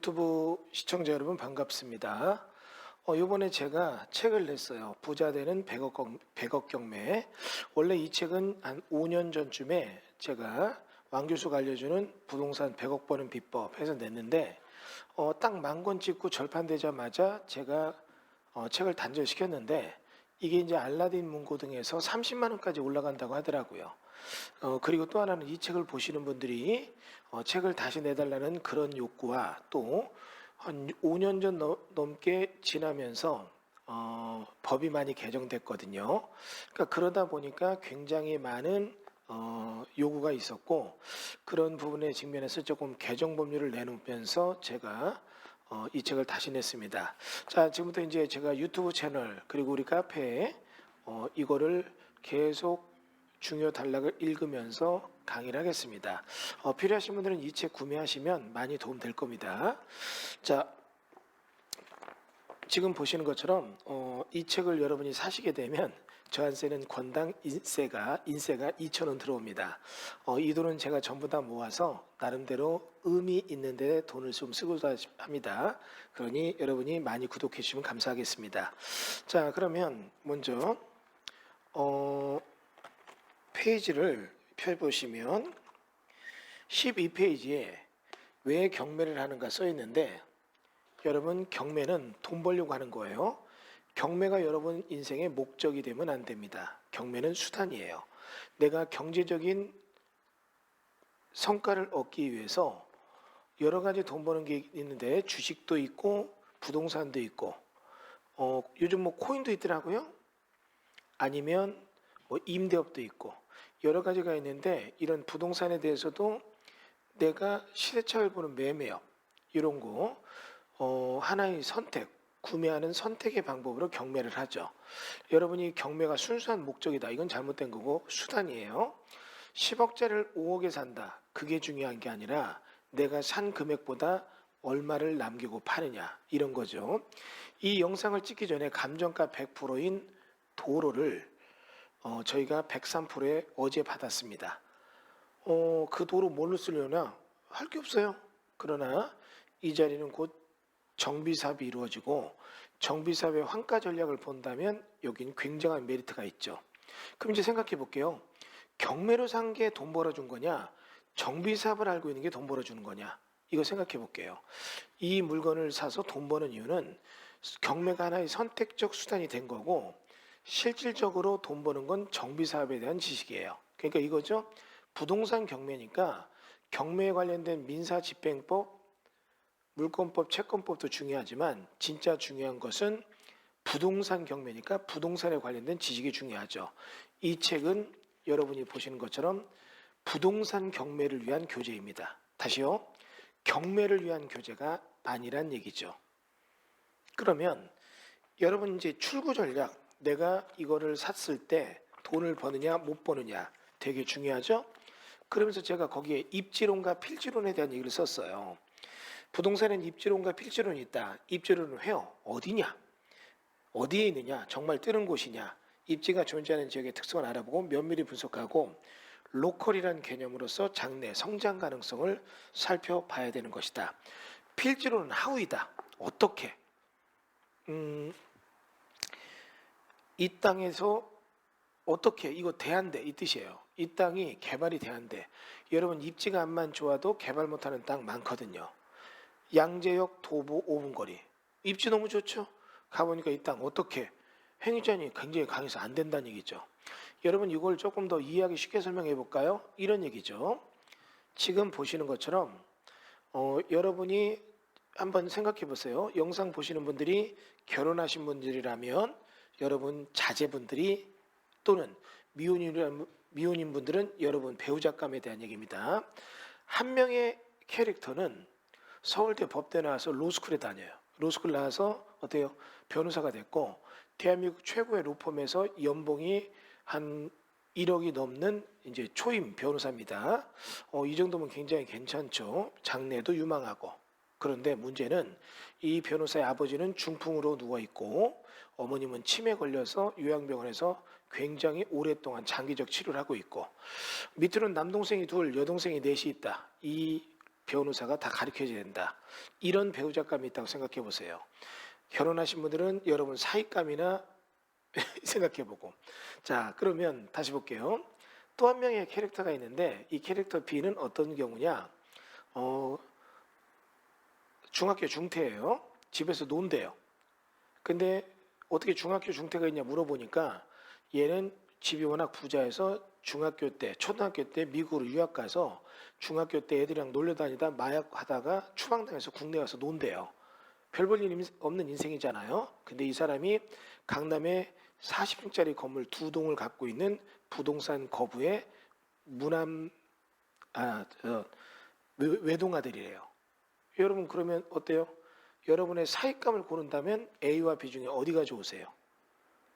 유튜브 시청자 여러분 반갑습니다. 어, 이번에 제가 책을 냈어요. 부자 되는 100억, 경- 100억 경매. 원래 이 책은 한 5년 전쯤에 제가 왕 교수가 알려주는 부동산 100억 버는 비법 해서 냈는데 어, 딱 만 권 찍고 절판되자마자 제가 어, 책을 단절시켰는데 이게 이제 알라딘 문고 등에서 30만 원까지 올라간다고 하더라고요. 어, 그리고 또 하나는 이 책을 보시는 분들이 어, 책을 다시 내달라는 그런 욕구와 또 한 5년 전 넘- 넘게 지나면서 어, 법이 많이 개정됐거든요. 그러니까 그러다 보니까 굉장히 많은 어, 요구가 있었고 그런 부분에 직면해서 조금 개정 법률을 내놓으면서 제가 어, 이 책을 다시 냈습니다. 자 지금부터 이제 제가 유튜브 채널 그리고 우리 카페에 어, 이거를 계속 중요 단락을 읽으면서 강의를 하겠습니다. 어, 필요하신 분들은 이 책 구매하시면 많이 도움 될 겁니다. 자, 지금 보시는 것처럼 어, 이 책을 여러분이 사시게 되면 저한테는 권당 인세가 인세가 2천 원 들어옵니다. 어, 이 돈은 제가 전부 다 모아서 나름대로 의미 있는 데 돈을 좀 쓰고자 합니다. 그러니 여러분이 많이 구독해 주시면 감사하겠습니다. 자, 그러면 먼저 어, 페이지를 펴보시면 12페이지에 왜 경매를 하는가 써 있는데 여러분 경매는 돈 벌려고 하는 거예요. 경매가 여러분 인생의 목적이 되면 안 됩니다. 경매는 수단이에요. 내가 경제적인 성과를 얻기 위해서 여러 가지 돈 버는 게 있는데 주식도 있고 부동산도 있고 어, 요즘 뭐 코인도 있더라고요. 아니면 뭐 임대업도 있고 여러 가지가 있는데 이런 부동산에 대해서도 내가 시세차를 보는 매매업 이런 거 어, 하나의 선택 구매하는 선택의 방법으로 경매를 하죠. 여러분이 경매가 순수한 목적이다. 이건 잘못된 거고 수단이에요. 10억짜리를 5억에 산다. 그게 중요한 게 아니라 내가 산 금액보다 얼마를 남기고 파느냐 이런 거죠. 이 영상을 찍기 전에 감정가 100%인 도로를 어, 저희가 103%에 어제 받았습니다. 어, 그 도로 뭘로 쓰려나 할 게 없어요. 그러나 이 자리는 곧 정비 사업이 이루어지고 정비 사업의 환가 전략을 본다면 여긴 굉장한 메리트가 있죠. 그럼 이제 생각해 볼게요. 경매로 산 게 돈 벌어준 거냐? 정비 사업을 알고 있는 게 돈 벌어주는 거냐? 이거 생각해 볼게요. 이 물건을 사서 돈 버는 이유는 경매가 하나의 선택적 수단이 된 거고 실질적으로 돈 버는 건 정비 사업에 대한 지식이에요. 그러니까 이거죠. 부동산 경매니까 경매에 관련된 민사 집행법, 물권법, 채권법도 중요하지만 진짜 중요한 것은 부동산 경매니까 부동산에 관련된 지식이 중요하죠. 이 책은 여러분이 보시는 것처럼 부동산 경매를 위한 교재입니다. 다시요. 경매를 위한 교재가 아니란 얘기죠. 그러면 여러분 이제 출구 전략 내가 이거를 샀을 때 돈을 버느냐 못 버느냐 되게 중요하죠. 그러면서 제가 거기에 입지론과 필지론에 대한 얘기를 썼어요. 부동산엔 입지론과 필지론이 있다. 입지론은 회요. 어디냐? 어디에 있느냐? 정말 뜨는 곳이냐? 입지가 존재하는 지역의 특성을 알아보고 면밀히 분석하고 로컬이라는 개념으로서 장래 성장 가능성을 살펴봐야 되는 것이다. 필지론은 하우이다. 어떻게? 음, 이 땅에서 어떻게 이거 돼안돼 이 뜻이에요. 이 땅이 개발이 돼안돼. 여러분 입지가 안만 좋아도 개발 못하는 땅 많거든요. 양재역 도보 5분 거리. 입지 너무 좋죠. 가보니까 이 땅 어떻게 행위전이 굉장히 강해서 안 된다는 얘기죠. 여러분 이걸 조금 더 이해하기 쉽게 설명해 볼까요? 이런 얘기죠. 지금 보시는 것처럼 어, 여러분이 한번 생각해 보세요. 영상 보시는 분들이 결혼하신 분들이라면 여러분 자제분들이 또는 미혼인 미혼인 분들은 여러분 배우자감에 대한 얘기입니다. 한 명의 캐릭터는 서울대 법대 나와서 로스쿨에 다녀요. 로스쿨 나와서 어때요? 변호사가 됐고 대한민국 최고의 로펌에서 연봉이 한 1억이 넘는 이제 초임 변호사입니다. 어, 이 정도면 굉장히 괜찮죠. 장래도 유망하고. 그런데 문제는 이 변호사의 아버지는 중풍으로 누워 있고 어머님은 치매 걸려서 요양병원에서 굉장히 오랫동안 장기적 치료를 하고 있고 밑으로는 남동생이 둘, 여동생이 넷이 있다. 이 변호사가 다 가르쳐줘야 된다. 이런 배우자감이 있다고 생각해 보세요. 결혼하신 분들은 여러분 사익감이나 생각해 보고. 자, 그러면 다시 볼게요. 또 한 명의 캐릭터가 있는데 이 캐릭터 B는 어떤 경우냐? 어, 중학교 중퇴예요. 집에서 논대요. 근데 어떻게 중학교 중퇴가 있냐 물어보니까 얘는 집이 워낙 부자여서 중학교 때, 초등학교 때 미국으로 유학 가서 중학교 때 애들이랑 놀려다니다 마약 하다가 추방당해서 국내 와서 논대요. 별 볼 일 없는 인생이잖아요. 근데 이 사람이 강남에 40평짜리 건물 두 동을 갖고 있는 부동산 거부의 무남 아, 저, 외- 외동 아들이래요. 여러분 그러면 어때요? 여러분의 사익감을 고른다면 A와 B 중에 어디가 좋으세요?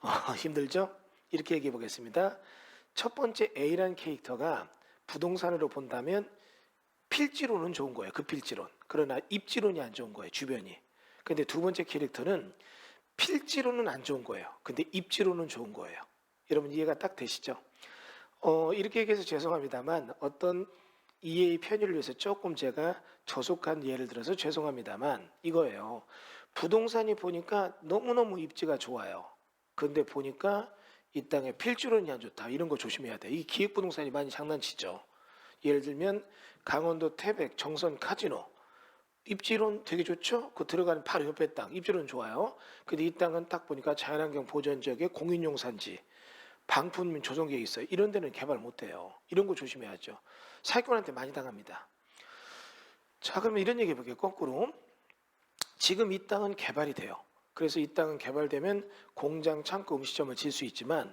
아, 힘들죠? 이렇게 얘기해 보겠습니다. 첫 번째 A라는 캐릭터가 부동산으로 본다면 필지로는 좋은 거예요. 그 필지론. 그러나 입지론이 안 좋은 거예요. 주변이. 근데 두 번째 캐릭터는 필지로는 안 좋은 거예요. 근데 입지로는 좋은 거예요. 여러분 이해가 딱 되시죠? 어, 이렇게 얘기해서 죄송합니다만 어떤 이해의 편의를 위해서 조금 제가 저속한 예를 들어서 죄송합니다만 이거예요. 부동산이 보니까 너무너무 입지가 좋아요. 근데 보니까 이 땅에 필주론이 안 좋다. 이런 거 조심해야 돼. 이 기획부동산이 많이 장난치죠. 예를 들면 강원도 태백 정선 카지노 입지론 되게 좋죠. 그 들어가는 바로 옆에 땅 입지론 좋아요. 근데 이 땅은 딱 보니까 자연환경 보전 지역의 공인용 산지 방풍 조성 계획 있어요. 이런 데는 개발 못 해요. 이런 거 조심해야죠. 사기꾼한테 많이 당합니다. 자, 그러면 이런 얘기 해볼게요. 거꾸로. 지금 이 땅은 개발이 돼요. 그래서 이 땅은 개발되면 공장, 창고, 음식점을 질 수 있지만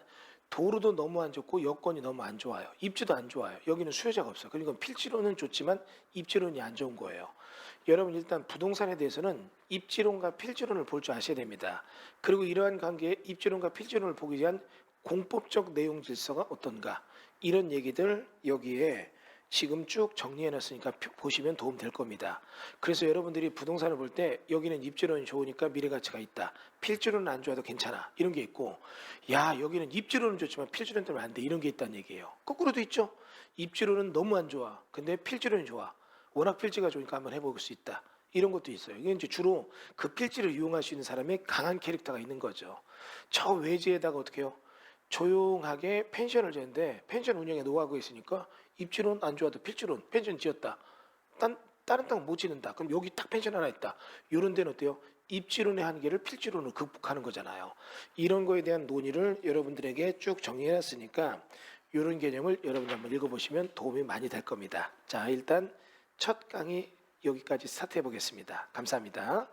도로도 너무 안 좋고 여건이 너무 안 좋아요. 입지도 안 좋아요. 여기는 수요자가 없어요. 그러니까 필지로는 좋지만 입지론이 안 좋은 거예요. 여러분 일단 부동산에 대해서는 입지론과 필지론을 볼 줄 아셔야 됩니다. 그리고 이러한 관계에 입지론과 필지론을 보기 위한 공법적 내용 질서가 어떤가 이런 얘기들 여기에 지금 쭉 정리해 놨으니까 표- 보시면 도움 될 겁니다. 그래서 여러분들이 부동산을 볼 때 여기는 입지론이 좋으니까 미래 가치가 있다. 필지론은 안 좋아도 괜찮아. 이런 게 있고 야, 여기는 입지론은 좋지만 필지론 때문에 안 돼. 이런 게 있다는 얘기예요. 거꾸로도 있죠. 입지론은 너무 안 좋아. 근데 필지론이 좋아. 워낙 필지가 좋으니까 한번 해 볼 수 있다. 이런 것도 있어요. 이게 이제 주로 그 필지를 이용할 수 있는 사람의 강한 캐릭터가 있는 거죠. 저 외지에다가 어떻게 해요? 조용하게 펜션을 지는데 펜션 운영에 노하고 있으니까 입지론 안 좋아도 필지론 펜션 지었다. 딴 다른 땅 못 지는다. 그럼 여기 딱 펜션 하나 있다. 이런 데는 어때요? 입지론의 한계를 필지론으로 극복하는 거잖아요. 이런 거에 대한 논의를 여러분들에게 쭉 정리해놨으니까 이런 개념을 여러분이 한번 읽어보시면 도움이 많이 될 겁니다. 자, 일단 첫 강의 여기까지 스타트해 보겠습니다. 감사합니다.